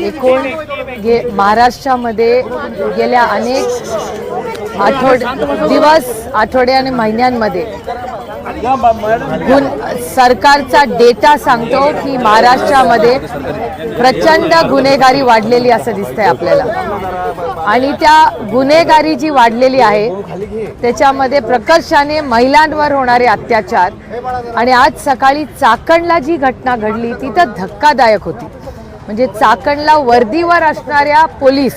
एकूण गे महाराष्ट्रामध्ये गेल्या अनेक आठवड दिवस आठवडे आणि महिन्यांमध्ये सरकारचा डेटा सांगतो की महाराष्ट्रामध्ये प्रचंड गुन्हेगारी वाढलेली असं दिसतंय आपल्याला. आणि त्या गुन्हेगारी जी वाढलेली आहे त्याच्यामध्ये प्रकर्षाने महिलांवर होणारे अत्याचार आणि आज सकाळी चाकणला जी घटना घडली ती तर धक्कादायक होती. म्हणजे चाकणला वर्दीवर असणाऱ्या पोलीस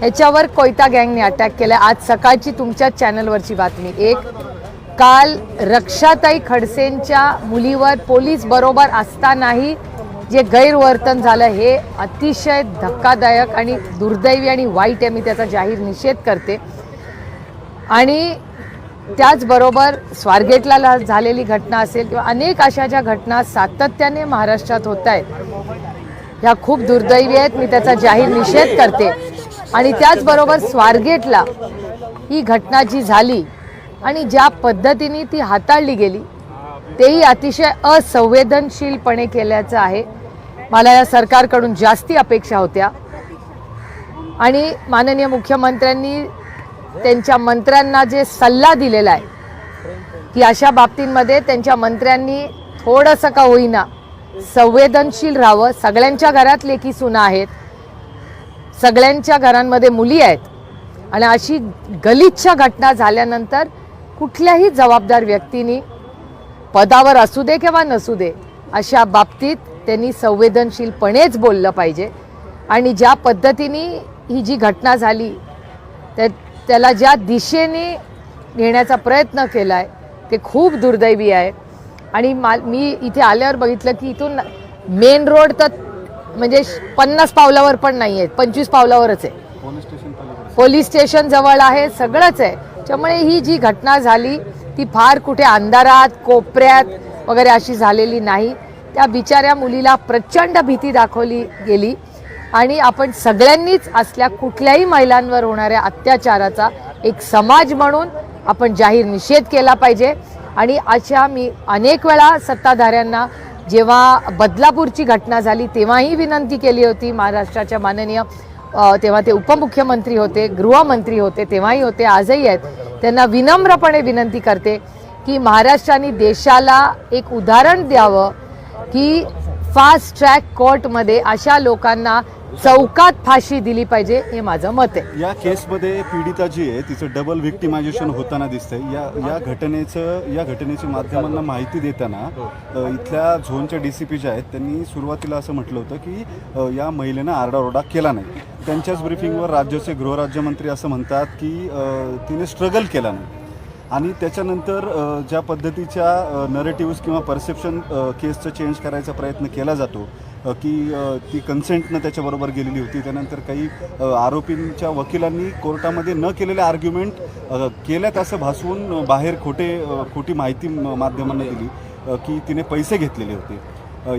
ह्याच्यावर कोयता गँगने अटॅक केलाय आज सकाळची तुमच्या चॅनलवरची बातमी. एक काल रक्षाताई खडसेंच्या मुलीवर पोलीस बरोबर असतानाही जे गैरवर्तन झालं हे अतिशय धक्कादायक आणि दुर्दैवी आणि वाईट आहे मी त्याचा जाहीर निषेध करते. आणि त्याचबरोबर स्वारगेटला ला- झालेली घटना असेल किंवा अनेक अशा ज्या घटना सातत्याने महाराष्ट्रात होत आहेत ह्या खूप दुर्दैवी आहेत मी त्याचा जाहीर निषेध करते. आणि त्याचबरोबर स्वारगेटला ही घटना जी झाली आणि ज्या पद्धतीने ती हाताळली गेली तेही अतिशय असंवेदनशीलपणे केल्याचं आहे. मला या सरकारकडून जास्ती अपेक्षा होत्या. आणि माननीय मुख्यमंत्र्यांनी त्यांच्या मंत्र्यांना जे सल्ला दिलेला आहे की अशा बाबतींमध्ये त्यांच्या मंत्र्यांनी थोडंसं का होईना संवेदनशील राहावं. सगळ्यांच्या घरात लेखी सुना आहेत. सगळ्यांच्या घरांमध्ये मुली आहेत. आणि अशी गलिच्छ घटना झाल्यानंतर कुठल्याही जबाबदार व्यक्तीने पदावर असू दे किंवा नसू दे अशा बाबतीत त्यांनी संवेदनशीलपणेच बोललं पाहिजे. आणि ज्या पद्धतीने ही जी घटना झाली त्या त्याला ज्या दिशेने नेण्याचा प्रयत्न केला आहे ते खूप दुर्दैवी आहे. आणि मा मी इथे आल्यावर बघितलं की इथून मेन रोड तर म्हणजे पन्नास पावलावर पण नाही आहेत पंचवीस पावलावरच आहे. पोलीस स्टेशन पलीकडे पोलीस स्टेशन जवळ आहे सगळंच आहे. त्यामुळे ही जी घटना झाली ती फार कुठे अंधारात कोपऱ्यात वगैरे अशी झालेली नाही. त्या बिचाऱ्या मुलीला प्रचंड भीती दाखवली गेली. आणि आपण सगळ्यांनीच असल्या कुठल्याही महिलांवर होणाऱ्या अत्याचाराचा एक समाज म्हणून आपण जाहीर निषेध केला पाहिजे. आणि अशा मी अनेक वेळा सत्ताधाऱ्यांना जेव्हा बदलापूरची घटना झाली तेव्हाही विनंती केली होती महाराष्ट्राच्या माननीय तेव्हा ते उपमुख्यमंत्री होते गृहमंत्री होते तेव्हाही होते आजही आहेत. त्यांना विनम्रपणे विनंती करते की महाराष्ट्राने देशाला एक उदाहरण द्यावं की फास्ट ट्रॅक कोर्टमध्ये अशा लोकांना चौकात फाशी दिली पाहिजे हे माझं मत आहे. या केसमध्ये पीडिता जी आहे तिचं डबल व्हिक्टिमायझेशन होताना दिसतंय. या या घटनेचं या घटनेची माध्यमांना माहिती देताना अ, इथल्या झोनच्या डी सी पी ज्या आहेत त्यांनी सुरुवातीला असं म्हटलं होतं की अ, या महिलेनं आरडाओरडा केला नाही. त्यांच्याच ब्रिफिंगवर राज्याचे गृहराज्यमंत्री असं म्हणतात की अ, तिने स्ट्रगल केला नाही. आणि त्याच्यानंतर अ, ज्या पद्धतीच्या नरेटिव्स किंवा परसेप्शन केसचं चेंज करायचा प्रयत्न केला जातो की ती कन्सेंटनं त्याच्याबरोबर गेलेली होती. त्यानंतर काही आरोपींच्या वकिलांनी कोर्टामध्ये न केलेले आर्ग्युमेंट केल्यात असं भासवून बाहेर खोटे खोटी माहिती माध्यमांना दिली की तिने पैसे घेतलेले होते.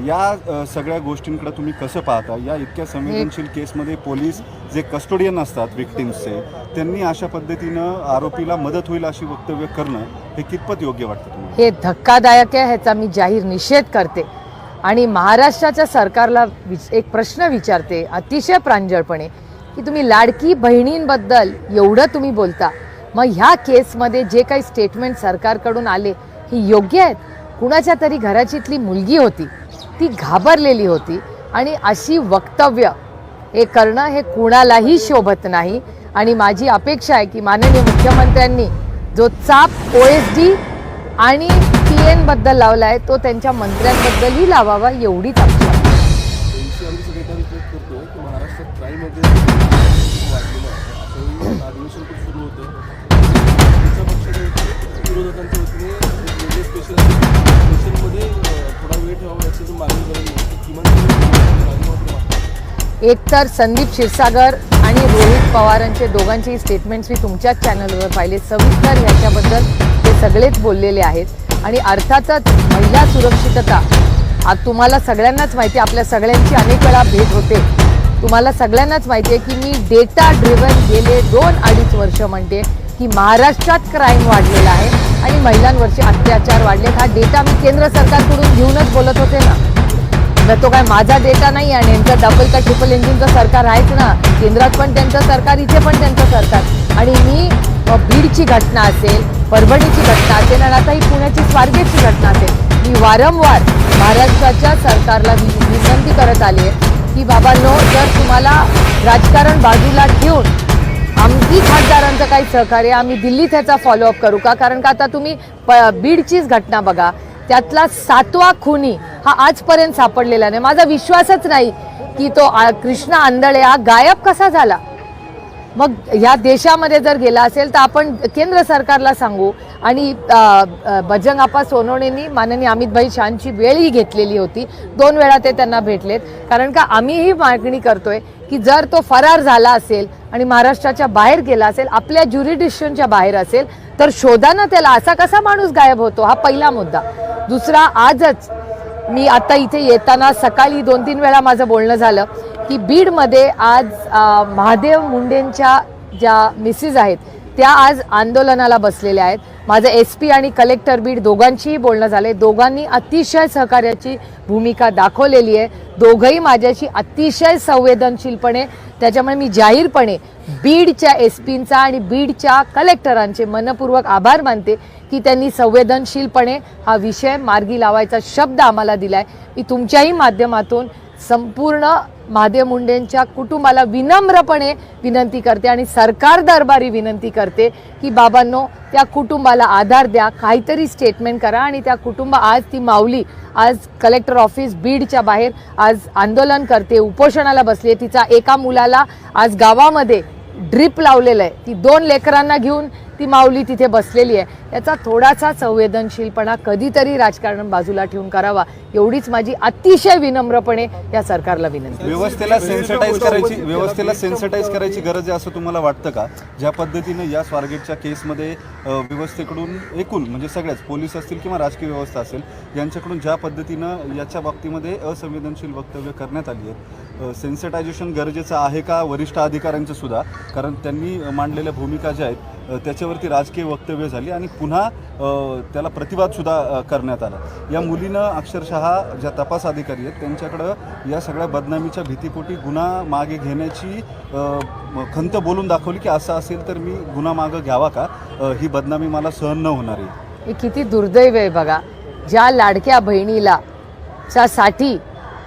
या सगळ्या गोष्टींकडे तुम्ही कसं पाहता? या इतक्या संवेदनशील केसमध्ये पोलीस जे कस्टोडियन असतात विक्टिम्सचे त्यांनी अशा पद्धतीनं आरोपीला मदत होईल अशी वक्तव्य करणं हे कितपत योग्य वाटतं तुम्हाला? हे धक्कादायक आहे ह्याचा मी जाहीर निषेध करते. आणि महाराष्ट्राच्या सरकारला विच- एक प्रश्न विचारते अतिशय प्रांजळपणे की तुम्ही लाडकी बहिणींबद्दल एवढं तुम्ही बोलता मग ह्या केसमध्ये जे काही स्टेटमेंट सरकारकडून आले ही योग्य आहेत? कुणाच्या तरी घराचीतली मुलगी होती ती घाबरलेली होती आणि अशी वक्तव्य हे करणं हे कुणालाही शोभत नाही. आणि माझी अपेक्षा आहे की माननीय मुख्यमंत्र्यांनी जो चाप ओ एस डी आणि बद्दल लावला आहे तो त्यांच्या मंत्र्यांबद्दलही लावावा एवढीच आमची. एकतर संदीप क्षीरसागर आणि रोहित पवारांचे दोघांचेही स्टेटमेंट्स मी तुमच्याच चॅनलवर पाहिले. सविस्तर ह्याच्याबद्दल ते सगळेच बोललेले आहेत. आणि अर्थातच महिला सुरक्षितता. आज तुम्हाला सगळ्यांनाच माहिती आहे, आपल्या सगळ्यांची अनेक वेळा भेट होते. तुम्हाला सगळ्यांनाच माहिती आहे की मी डेटा ड्रिव्हन गेले दोन अडीच वर्ष म्हणते की महाराष्ट्रात क्राईम वाढलेला आहे आणि महिलांवरचे अत्याचार वाढलेत. हा डेटा मी केंद्र सरकारकडून घेऊनच बोलत होते ना. तर तो काय माझा डेटा नाही आणि यांचा डबल का ट्रिपल इंजिनचं सरकार आहेच ना. केंद्रात पण त्यांचं सरकार इथे पण त्यांचं सरकार. आणि मी बीडची घटना असेल परभणीची घटना असेल आणि आता ही पुण्याची स्वारगेटची घटना असेल मी वारंवार महाराष्ट्राच्या सरकारला वि- विनंती करत आली आहे की बाबांनो जर तुम्हाला राजकारण बाजूला ठेवून आमची खासदारांचं काही सहकार्य आम्ही दिल्लीत ह्याचा फॉलोअप करू का? कारण का आता तुम्ही प बीडचीच घटना बघा त्यातला सातवा खुनी हा आजपर्यंत सापडलेला नाही. माझा विश्वासच नाही की तो कृष्णा आंधळे हा गायब कसा झाला? मग ह्या देशामध्ये जर गेला असेल तर आपण केंद्र सरकारला सांगू. आणि अ, बजरंग आप्पा सोनवणेंनी माननीय अमितभाई शहांची वेळही घेतलेली होती. दोन वेळा ते त्यांना भेटलेत. कारण का आम्ही ही मागणी करतोय की जर तो फरार झाला असेल आणि महाराष्ट्राच्या बाहेर गेला असेल आपल्या ज्युरिडिक्शनच्या बाहेर असेल तर शोधानं त्याला असा कसा माणूस गायब होतो? हा पहिला मुद्दा. दुसरा आजच मी आता इथे येताना सकाळी दोन तीन वेळा माझं बोलणं झालं. की बीडमध्ये आज महादेव मुंडेंच्या ज्या मिसेस आहेत त्या आज आंदोलनाला बसलेल्या आहेत. माझं एस पी आणि कलेक्टर बीड दोघांचीही बोलणं झालंय. दोघांनी अतिशय सहकार्याची भूमिका दाखवलेली आहे. दोघंही माझ्याशी अतिशय संवेदनशीलपणे त्याच्यामुळे मी जाहीरपणे बीडच्या एस पींचा आणि बीडच्या कलेक्टरांचे मनपूर्वक आभार मानते की त्यांनी संवेदनशीलपणे हा विषय मार्गी लावायचा शब्द आम्हाला दिलाय. मी तुमच्याही माध्यमातून संपूर्ण महादेव मुंडेंच्या कुटुंबाला विनम्रपणे विनंती करते आणि सरकार दरबारी विनंती करते की बाबांनो त्या कुटुंबाला आधार द्या काहीतरी स्टेटमेंट करा आणि त्या कुटुंब आज ती माऊली आज कलेक्टर ऑफिस बीडच्या बाहेर आज आंदोलन करते उपोषणाला बसली तिचा एका मुलाला आज गावामध्ये ड्रिप लावलेलं आहे. ती दोन लेकरांना घेऊन ती माऊली तिथे बसलेली आहे. याचा थोडासा संवेदनशीलपणा कधीतरी राजकारण बाजूला ठेवून करावा एवढीच माझी अतिशय विनम्रपणे या सरकारला विनंती. व्यवस्थेला सेन्सिटाईज करायची व्यवस्थेला सेन्सिटाईज करायची गरज आहे असं तुम्हाला वाटतं का? ज्या पद्धतीनं या स्वारगेटच्या केसमध्ये व्यवस्थेकडून एकूण म्हणजे सगळ्याच पोलीस असतील किंवा राजकीय व्यवस्था असेल यांच्याकडून ज्या पद्धतीनं याच्या बाबतीमध्ये असंवेदनशील वक्तव्य करण्यात आली आहेत सेन्सिटायझेशन गरजेचं आहे का? वरिष्ठ अधिकाऱ्यांचं सुद्धा कारण त्यांनी मांडलेल्या भूमिका ज्या आहेत त्याच्यावरती राजकीय वक्तव्य झाली आणि पुन्हा त्याला प्रतिवादसुद्धा करण्यात आला. या मुलीनं अक्षरशः ज्या तपास अधिकारी आहेत त्यांच्याकडं या सगळ्या बदनामीच्या भीतीपोटी गुन्हा मागे घेण्याची खंत बोलून दाखवली की असं असेल तर मी गुन्हा मागं घ्यावा का? ही बदनामी मला सहन न होणार आहे. हे किती दुर्दैव आहे बघा. ज्या लाडक्या बहिणीला च्या साठी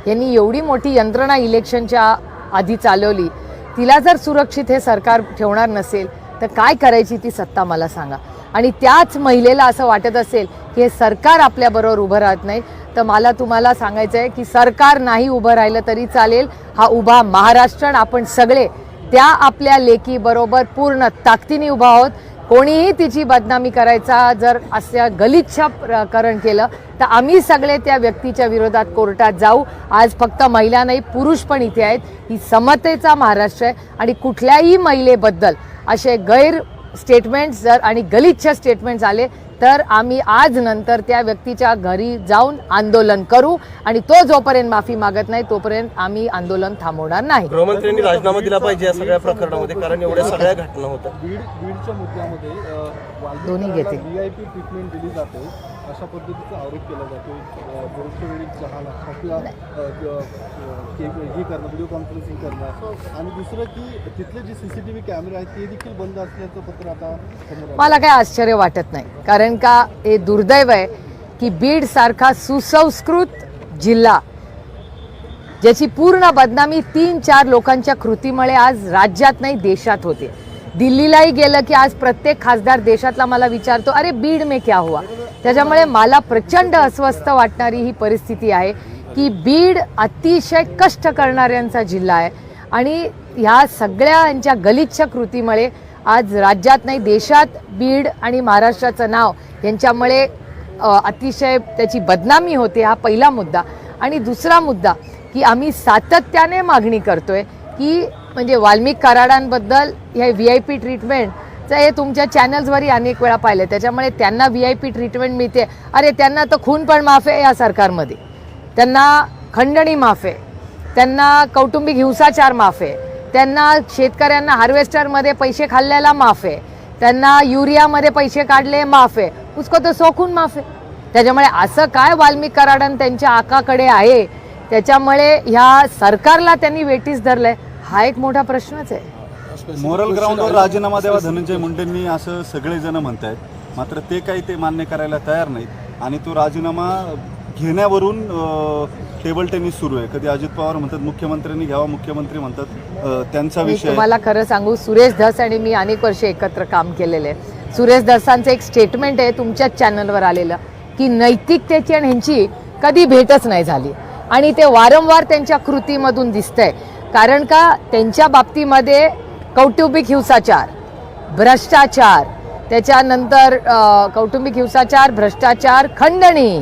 यांनी एवढी मोठी यंत्रणा इलेक्शनच्या आधी चालवली तिला जर सुरक्षित हे सरकार ठेवणार नसेल तर काय करायची ती सत्ता मला सांगा. आणि त्याच महिलेला असं वाटत असेल की हे सरकार आपल्याबरोबर उभं राहत नाही तर मला तुम्हाला सांगायचं आहे की सरकार नाही उभं राहिलं तरी चालेल. हा उभा महाराष्ट्र आणि आपण सगळे त्या आपल्या लेकीबरोबर पूर्ण ताकदीने उभा आहोत. कोणीही तिची बदनामी करायचा जर अशा गलिच्छ प्रकरण केलं तर आम्ही सगळे त्या व्यक्तीच्या विरोधात कोर्टात जाऊ. आज फक्त महिला नाही पुरुष पण इथे आहेत. ही समतेचा महाराष्ट्र आहे आणि कुठल्याही महिलेबद्दल असे गैर स्टेटमेंट्स जर आणि गलिच्छ स्टेटमेंट्स आले तर आम्ही आज नंतर त्या व्यक्तीच्या घरी जाऊन आंदोलन करू आणि तो जोपर्यंत माफी मागत नाही तोपर्यंत आम्ही आंदोलन थांबवणार नाही. गृहमंत्र्यांनी राजीनामा दिला पाहिजे या सगळ्या प्रकरणामध्ये कारण एवढ्या सगळ्या घटना होतात. बीड बीडच्या मुद्द्यामध्ये दोन्ही घेते. ट्रीटमेंट दिली जाते. अशा पद्धतीचा आरोप केला जातो. वरिष्ठ वेळी जहाल आपला हे करणं व्हिडिओ कॉन्फरन्सिंग करणं. आणि दुसरं की तिथले जे सी सी टी व्ही कॅमेरे आहेत ते देखील बंद असल्याचं पत्र आता मला काही आश्चर्य वाटत नाही. कारण का हे दुर्दैव आहे की बीड सारखा सुसंस्कृत जिल्हा ज्याची पूर्ण बदनामी तीन चार लोकांच्या कृतीमुळे आज राज्यात नाही देशात होते. दिल्लीलाही गेलं की आज प्रत्येक खासदार देशातला मला विचारतो अरे बीड मे क्या हुआ? त्याच्यामुळे मला प्रचंड अस्वस्थ वाटणारी ही परिस्थिती आहे की बीड अतिशय कष्ट करणाऱ्यांचा जिल्हा आहे. आणि ह्या सगळ्यांच्या गलिच्छ कृतीमुळे आज राज्यात नाही देशात बीड आणि महाराष्ट्राचं नाव यांच्यामुळे अतिशय त्याची बदनामी होते हा पहिला मुद्दा. आणि दुसरा मुद्दा की आम्ही सातत्याने मागणी करतोय की म्हणजे वाल्मिक कराडांबद्दल हे व्ही आय पी ट्रीटमेंटचं हे तुमच्या चॅनल्सवरही अनेक वेळा पाहिलं त्याच्यामुळे त्यांना व्ही आय पी ट्रीटमेंट मिळते. अरे त्यांना तर खून पण माफ आहे या सरकारमध्ये. त्यांना खंडणी माफ आहे. त्यांना कौटुंबिक हिंसाचार माफ आहे. त्यांना शेतकऱ्यांना हार्वेस्टरमध्ये पैसे खाल्ल्याला माफ आहे. त्यांना युरियामध्ये पैसे काढले माफ आहे. उसको तर सोखून माफ आहे. त्याच्यामुळे असं काय वाल्मिक कराडन त्यांच्या आकाकडे आहे? त्याच्यामुळे ह्या सरकारला त्यांनी वेटीस धरलं आहे हा एक मोठा प्रश्नच आहे. मोरल ग्राउंडवर राजीनामा द्यावा धनंजय मुंडेंनी असं सगळेजण म्हणत आहेत मात्र ते काही ते मान्य करायला तयार नाहीत. आणि तो राजीनामा घेण्यावरून टेबल टेनिस सुरू आहे. कधी अजित पवार म्हणतात मुख्यमंत्र्यांनी घ्यावा मुख्यमंत्री म्हणतात त्यांचा विषय. तुम्हाला खरं सांगू सुरेश धस आणि मी अनेक वर्ष एकत्र काम केलेले आहे सुरेश धसांचं एक स्टेटमेंट आहे तुमच्याच चॅनलवर आलेलं की नैतिकतेची आणि ह्यांची कधी भेटच नाही झाली. आणि ते वारंवार त्यांच्या कृतीमधून दिसतंय. कारण का त्यांच्या बाबतीमध्ये कौटुंबिक हिंसाचार भ्रष्टाचार त्याच्यानंतर कौटुंबिक हिंसाचार भ्रष्टाचार खंडणी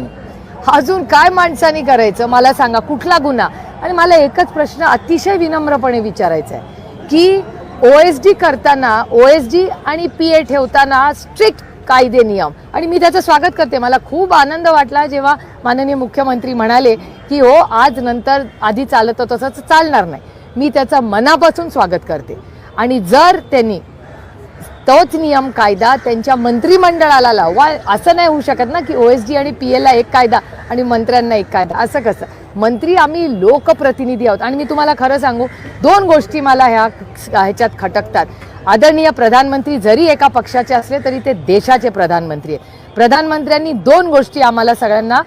अजून काय माणसाने करायचं मला सांगा कुठला गुन्हा? आणि मला एकच प्रश्न अतिशय विनम्रपणे विचारायचा आहे की ओ एस डी करताना ओ एस डी आणि पी ए ठेवताना स्ट्रिक्ट कायदे नियम. आणि मी त्याचं स्वागत करते. मला खूप आनंद वाटला जेव्हा माननीय मुख्यमंत्री म्हणाले की हो आज नंतर आधी चालत होतं तसंच चालणार नाही. मी त्याचं मनापासून स्वागत करते. आणि जर त्यांनी तोच नियम कायदा त्यांच्या मंत्रिमंडळाला लावा असं नाही होऊ शकत ना की ओ एस डी आणि पी एला एक कायदा आणि मंत्र्यांना एक कायदा. असं कसं? मंत्री आम्ही लोकप्रतिनिधी आहोत. आणि मी तुम्हाला खरं सांगू दोन गोष्टी मला ह्या ह्याच्यात खटकतात. आदरणीय प्रधानमंत्री जरी एका पक्षाचे असले तरी ते देशाचे प्रधानमंत्री आहे प्रधानमंत्र्यांनी दोन गोष्टी आम्हाला सगळ्यांना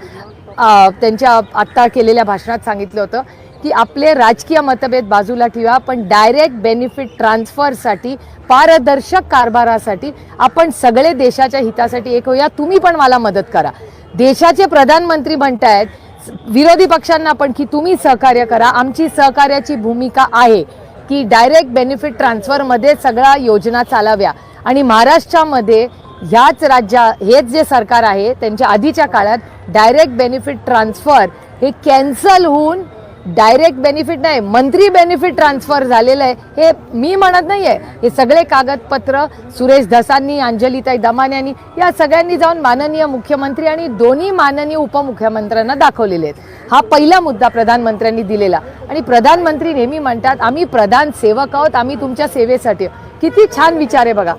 त्यांच्या आत्ता केलेल्या भाषणात सांगितलं होतं. की आपले राजकीय मतभेद बाजूला ठेवा पण डायरेक्ट बेनिफिट ट्रान्सफरसाठी पारदर्शक कारभारासाठी आपण सगळे देशाच्या हितासाठी एक होऊया. तुम्ही पण मला मदत करा. देशाचे प्रधानमंत्री म्हणतायत विरोधी पक्षांना पण की तुम्ही सहकार्य करा. आमची सहकार्याची भूमिका आहे की डायरेक्ट बेनिफिट ट्रान्सफरमध्ये सगळ्या योजना चालाव्या. आणि महाराष्ट्रामध्ये ह्याच राज्या हेच जे सरकार आहे त्यांच्या आधीच्या काळात डायरेक्ट बेनिफिट ट्रान्सफर हे कॅन्सल होऊन डायरेक्ट बेनिफिट नाही मंत्री बेनिफिट ट्रान्सफर झालेलं आहे. हे मी म्हणत नाही आहे हे सगळे कागदपत्र सुरेश धसांनी अंजलीताई दमान्यांनी या सगळ्यांनी जाऊन माननीय मुख्यमंत्री आणि दोन्ही माननीय उपमुख्यमंत्र्यांना दाखवलेले आहेत. हा पहिला मुद्दा प्रधानमंत्र्यांनी दिलेला. आणि प्रधानमंत्री नेहमी म्हणतात आम्ही प्रधान सेवक आहोत आम्ही तुमच्या सेवेसाठी किती छान विचार आहे बघा.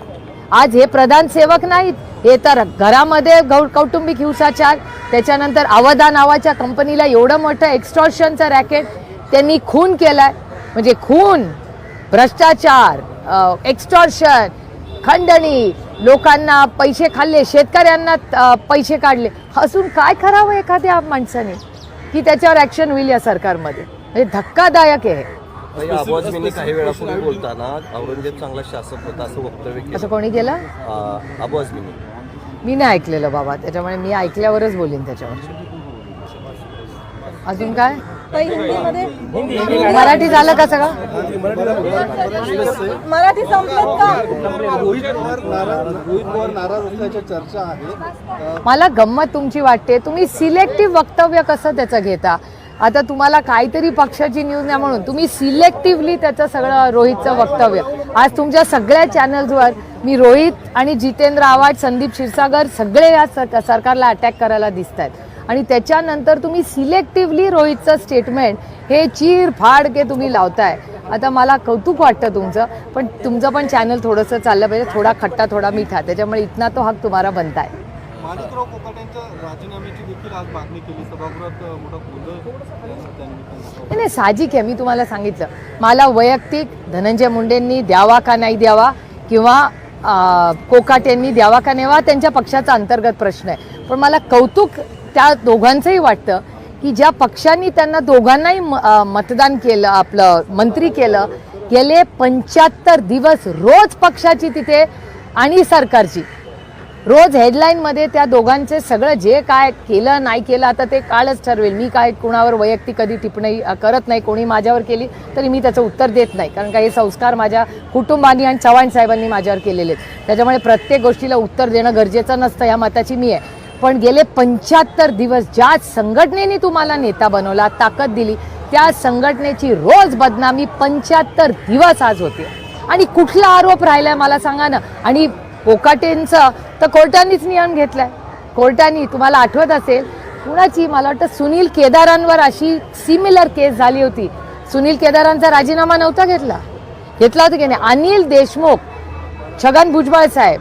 आज हे प्रधान सेवक नाहीत. हे तर घरामध्ये गौ कौटुंबिक हिंसाचार त्याच्यानंतर अवधा नावाच्या कंपनीला एवढं मोठं एक्स्टॉर्शनचं रॅकेट त्यांनी खून केलाय. म्हणजे खून भ्रष्टाचार एक्स्टॉर्शन खंडणी लोकांना पैसे खाल्ले शेतकऱ्यांना पैसे काढले. असून काय करावं एखाद्या माणसाने? की त्याच्यावर ऍक्शन होईल या सरकारमध्ये? म्हणजे धक्कादायक आहे. काही वेळापूर्वी बोलताना औरंगजेब चांगला शासक होता असं वक्तव्य असं कोणी केलं? आवाजमीनी मी नाही ऐकलेलं बाबा त्याच्यामुळे मी ऐकल्यावरच बोलीन त्याच्यावर. अजून काय? मराठी झालं का सगळं? मराठी संपलं का? रोहित पवार नाराज रोहित पवार नाराज असल्याच्या चर्चा आहे. मला गंमत तुमची वाटते. तुम्ही सिलेक्टिव्ह वक्तव्य कसं त्याचं घेता? आता तुम्हाला काहीतरी पक्षाची न्यूज नाही म्हणून. तुम्ही सिलेक्टिव्हली त्याचं सगळं रोहितचं वक्तव्य. आज तुमच्या सगळ्या चॅनल्सवर मी रोहित आणि जितेंद्र आव्हाड संदीप क्षीरसागर सगळे या सर- सरकारला अटॅक करायला दिसत आहेत आणि त्याच्यानंतर तुम्ही सिलेक्टिव्हली रोहितचं स्टेटमेंट हे चीर फाड के तुम्ही लावताय. आता मला कौतुक वाटतं तुमचं पण तुमचं पण चॅनल थोडंसं चाललं पाहिजे. थोडा खट्टा थोडा मिठा. त्याच्यामुळे इथना तो हक तुम्हाला बनताय. माणिकराव कोकाटेंच्या राजीनाम्याची देखील आज मागणी केली. सभागृहात मोठा गोंधळ त्यांनी नाही नाही साहजिक आहे. मी तुम्हाला सांगितलं. मला वैयक्तिक धनंजय मुंडेंनी द्यावा का नाही द्यावा किंवा कोकाट यांनी द्यावा का नेवा त्यांच्या पक्षाचा अंतर्गत प्रश्न आहे. पण मला कौतुक त्या दोघांचंही वाटतं की ज्या पक्षांनी त्यांना दोघांनाही मतदान केलं आपलं मंत्री केलं गेले पंच्याहत्तर दिवस रोज पक्षाची तिथे आणि सरकारची. रोज हेडलाईनमध्ये त्या दोघांचे सगळं जे काय केलं नाही केलं आता ते काळच ठरवेल. मी काय कुणावर वैयक्तिक कधी टिप्पणी करत नाही कोणी माझ्यावर केली तरी मी त्याचं उत्तर देत नाही. कारण का हे संस्कार माझ्या कुटुंबानी आणि चव्हाण साहेबांनी माझ्यावर केलेले आहेत. त्याच्यामुळे प्रत्येक गोष्टीला उत्तर देणं गरजेचं नसतं या मताची मी आहे. पण गेले पंच्याहत्तर दिवस ज्या संघटनेने तुम्हाला नेता बनवला ताकद दिली त्या संघटनेची रोज बदनामी पंच्याहत्तर दिवस आज होते. आणि कुठला आरोप राहिलाय मला सांगा ना. आणि ओकाटेंचं तर कोर्टानेच नियम घेतलाय. कोर्टानी तुम्हाला आठवत असेल कुणाची मला वाटतं सुनील केदारांवर अशी सिमिलर केस झाली होती. सुनील केदारांचा राजीनामा नव्हता घेतला. घेतला होता की नाही? अनिल देशमुख छगन भुजबळ साहेब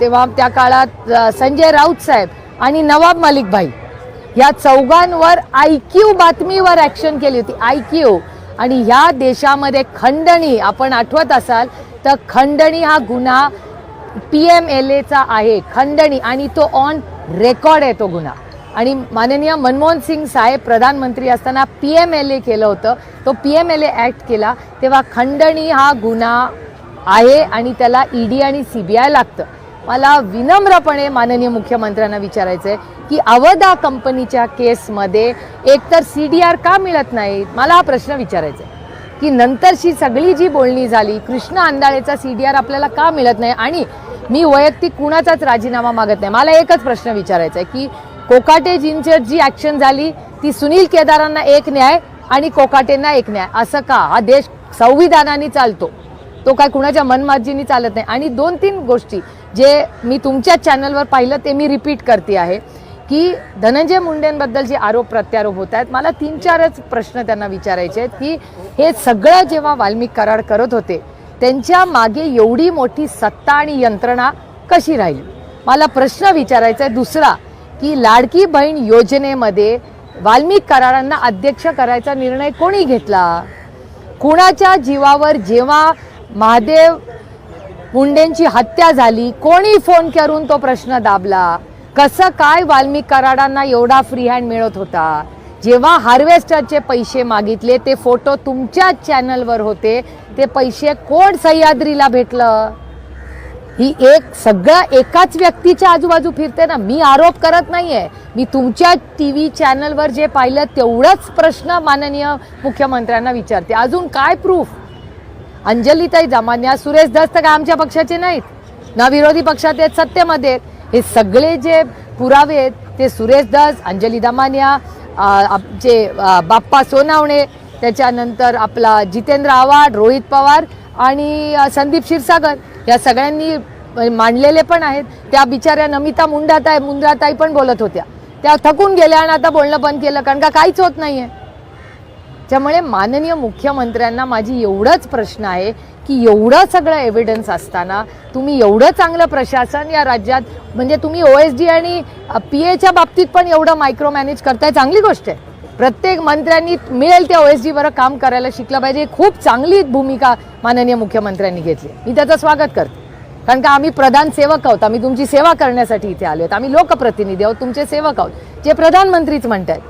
तेव्हा त्या काळात संजय राऊत साहेब आणि नवाब मलिक भाई या चौघांवर आय क्यू बातमीवर ॲक्शन केली होती. आय क्यू आणि ह्या देशामध्ये खंडणी आपण आठवत असाल तर खंडणी हा गुन्हा पी एम एल एचा आहे. खंडणी आणि तो ऑन रेकॉर्ड आहे तो गुन्हा. आणि माननीय मनमोहन सिंग साहेब प्रधानमंत्री असताना पी एम एल ए केलं होतं. तो P M L A act केला. तेव्हा खंडणी हा गुन्हा आहे आणि त्याला ई डी आणि सी बी आय लागतं. मला विनम्रपणे माननीय मुख्यमंत्र्यांना विचारायचं आहे की अवधा कंपनीच्या केसमध्ये एकतर सी डी आर का मिळत नाही? मला हा प्रश्न विचारायचा आहे की नंतरची सगळी जी बोलणी झाली कृष्ण आंदाळेचा सी डी आर आपल्याला का मिळत नाही आणि मी वैयक्तिक कुणाचाच राजीनामा मागत नाही? मला एकच प्रश्न विचारायचा आहे की कोकाटेजींची जी ॲक्शन झाली ती सुनील केदारांना एक न्याय आणि कोकाटेंना एक न्याय. असं का? हा देश संविधानाने चालतो. तो काय कुणाच्या मनमाजीनी चालत नाही. आणि दोन तीन गोष्टी जे मी तुमच्या चॅनलवर पाहिलं ते मी रिपीट करते आहे. की धनंजय मुंडेंबद्दल जे आरोप प्रत्यारोप होत आहेत मला तीन चारच प्रश्न त्यांना विचारायचे आहेत की हे सगळं जेव्हा वाल्मिक कराड करत होते त्यांच्या मागे एवढी मोठी सत्ता आणि यंत्रणा कशी राहिली? मला प्रश्न विचारायचा आहे दुसरा की लाडकी बहीण योजनेमध्ये वाल्मिक करारांना अध्यक्ष करायचा निर्णय कोणी घेतला? कुणाच्या जीवावर जेव्हा महादेव मुंडेंची हत्या झाली कोणी फोन करून तो प्रश्न दाबला? कसं काय वाल्मिक कराडांना एवढा फ्री हँड मिळत होता? जेव्हा हार्वेस्टरचे पैसे मागितले ते फोटो तुमच्याच चॅनलवर होते. ते पैसे कोण सह्याद्रीला भेटलं? ही एक सगळं एकाच व्यक्तीच्या आजूबाजू फिरते ना. मी आरोप करत नाहीये. मी तुमच्या टी व्ही चॅनलवर जे पाहिलं तेवढंच प्रश्न माननीय मुख्यमंत्र्यांना विचारते. अजून काय प्रूफ अंजलीताई जमान्या सुरेश दस्त काय आमच्या पक्षाचे नाहीत? ना विरोधी पक्षात आहेत सत्तेमध्ये आहेत. हे सगळे जे पुरावे आहेत ते सुरेश दास अंजली दमानिया जे बाप्पा सोनावणे त्याच्यानंतर आपला जितेंद्र आव्हाड रोहित पवार आणि संदीप क्षीरसागर या सगळ्यांनी मांडलेले पण आहेत. त्या बिचाऱ्या नमिता मुंडाताई मुंद्राताई पण बोलत होत्या. त्या थकून गेल्या आणि आता बोलणं बंद केलं कारण का काहीच होत नाही आहे त्यामुळे माननीय मुख्यमंत्र्यांना माझी एवढाच प्रश्न आहे की एवढं सगळं एव्हिडन्स असताना तुम्ही एवढं चांगलं प्रशासन या राज्यात म्हणजे तुम्ही ओ एस डी आणि पी एच्या बाबतीत पण एवढं मायक्रो मॅनेज करताय चांगली गोष्ट आहे. प्रत्येक मंत्र्यांनी मिळेल त्या ओ एस डीवर काम करायला शिकलं पाहिजे. खूप चांगली भूमिका माननीय मुख्यमंत्र्यांनी घेतली. मी त्याचं स्वागत करते. कारण का आम्ही प्रधान सेवक आहोत. आम्ही तुमची सेवा करण्यासाठी इथे आलो आहोत. आम्ही लोकप्रतिनिधी आहोत. तुमचे सेवक आहोत. जे प्रधानमंत्रीच म्हणतायत.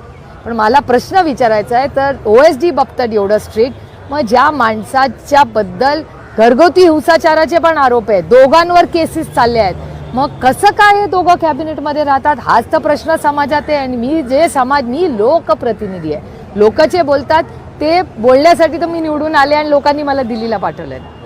पण मला प्रश्न विचारायचा आहे तर ओ एस डी बाबतीत एवढं स्ट्रिक्ट मग ज्या माणसाच्या बद्दल घरगुती हिंसाचाराचे पण आरोप आहेत दोघांवर केसेस चालले आहेत मग कसं काय हे दोघं कॅबिनेटमध्ये राहतात? हाच तर प्रश्न समाजात आहे आणि मी जे समाज मी लोकप्रतिनिधी आहे. लोक जे बोलतात ते बोलण्यासाठी तर मी निवडून आले आणि लोकांनी मला दिल्लीला पाठवलं आहे